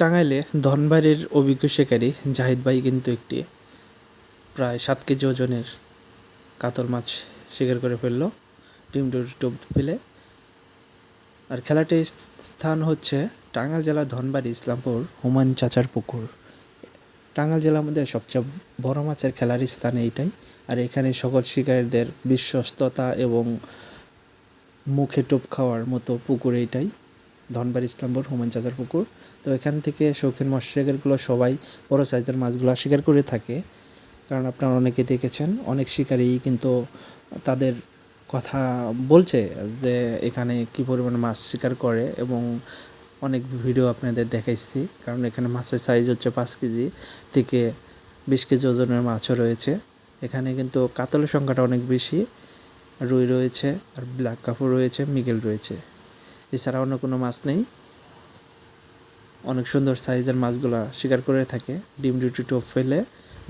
টাঙ্গাইলে ধনবাড়ির অভিজ্ঞ শিকারী জাহিদ ভাই কিন্তু একটি প্রায় সাত কেজি ওজনের কাতল মাছ শিকার করে ফেলল। টিম টোপ ফেলে। আর খেলাটির স্থান হচ্ছে টাঙ্গাইল জেলার ধনবাড়ি, ইসলামপুর, হুমায়ুন চাচার পুকুর। টাঙ্গাইল জেলার মধ্যে সবচেয়ে বড় মাছের খেলার স্থান এইটাই। আর এখানে সকল শিকারীদের বিশ্বস্ততা এবং মুখে টোপ খাওয়ার মতো পুকুর এইটাই। ধনবাড়ি ইসলামপুর হুমায়ুন চাচার পুকুর। তো এখান থেকে শৌখিন মৎস্য শিকারগুলো সবাই বড় সাইজের মাছগুলো শিকার করে থাকে। কারণ আপনারা অনেকে দেখেছেন, অনেক শিকারী কিন্তু তাদের কথা বলছে যে এখানে কী পরিমাণ মাছ শিকার করে এবং অনেক ভিডিও আপনাদের দেখাইছি। কারণ এখানে মাছের সাইজ হচ্ছে পাঁচ কেজি থেকে বিশ কেজি ওজনের মাছও রয়েছে। এখানে কিন্তু কাতলের সংখ্যাটা অনেক বেশি। রুই রয়েছে, আর ব্ল্যাক কাপড় রয়েছে, মিগেল রয়েছে। এছাড়া অন্য কোনো মাছ নেই। অনেক সুন্দর সাইজের মাছগুলা শিকার করে থাকে। ডিম ডিউটি টোপ ফেলে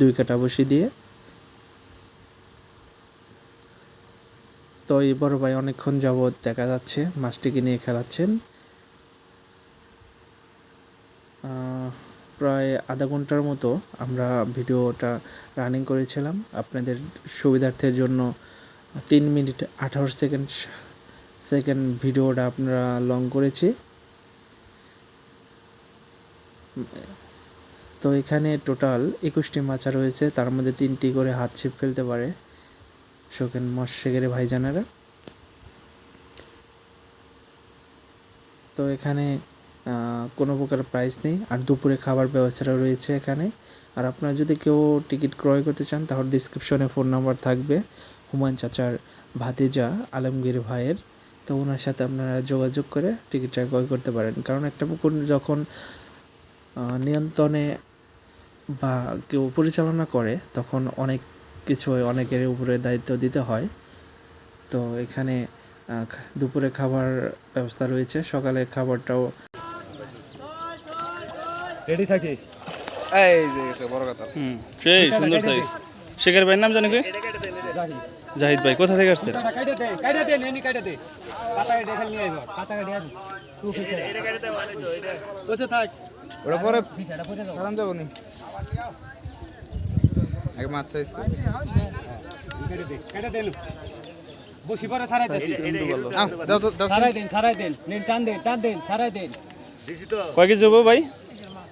দুই কাটা বসি দিয়ে। তো এই বড় ভাই অনেকক্ষণ যাবৎ দেখা যাচ্ছে, মাছটিকে নিয়ে খেলাচ্ছেন। প্রায় আধা ঘণ্টার মতো আমরা ভিডিওটা রানিং করেছিলাম। আপনাদের সুবিধার্থের জন্য তিন মিনিট আঠারো সেকেন্ড সেকেন্ড ভিডিওটা আপনারা লং করেছি। তো এখানে টোটাল একুশটি মাছা রয়েছে, তার মধ্যে তিনটি করে হাত ছিপ ফেলতে পারে শোকেন মৎস্যগেরে ভাইজানেরা। তো এখানে কোনো প্রকার প্রাইস নেই, আর দুপুরে খাবার ব্যবস্থাটা রয়েছে এখানে। আর আপনারা যদি কেউ টিকিট ক্রয় করতে চান, তাহলে ডিসক্রিপশনে ফোন নাম্বার থাকবে। হুমায়ুন চাচার ভাতিজা আলমগীর ভাইয়ের। তো ওনার সাথে আপনারা যোগাযোগ করে টিকিটটা ক্রয় করতে পারেন। কারণ একটা পুকুর যখন নিয়ন্ত্রণে বা কেউ পরিচালনা করে তখন অনেক কিছু অনেকের উপরে দায়িত্ব দিতে হয়। তো এখানে দুপুরে খাবার ব্যবস্থা রয়েছে সকালের খাবারটাও রেডি থাকি? এই যে বড় কথা। হুম। সেই সুন্দর সাইজ শেখের ভাইয়ের নাম জানো কি? জাহিদ ভাই কোথা থেকে আসছেন? কাইটে দে কাইটে দে কাইটে দে পাতা কাইটে খালি নিয়ে আইব পাতা কাইটে আসো তুই ফিছে এটা কাইটে দে তো এটা বসে থাক ওটা পরে ফিছাটা পড়ে যাও কারণ যাব নি। আগে মাছ সাইজ কাইটে দে কাইটে দে লু বসি পরে ছাড়াই দে আও দাও তো দাও। ছাড়াই দেন দেন নেন টান দেন টান দেন ছাড়াই দেন কয় কেজি হব ভাই?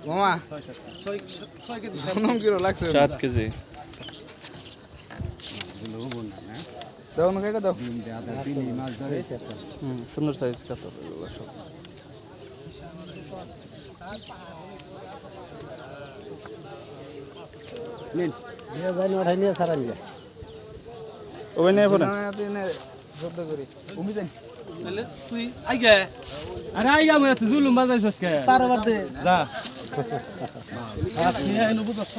মামা কিলো সাত কেজি। দাও না কেটে দাও সুন্দর সাইজ কাতল এগুলো সব নেন ও ভাই নিয়ে পড়েন শব্দ করি উমি দেন আরে আইগা মই তুই জুলুম বাজাইছস কে তার বাদে যা আচ্ছা এনু বুঝছস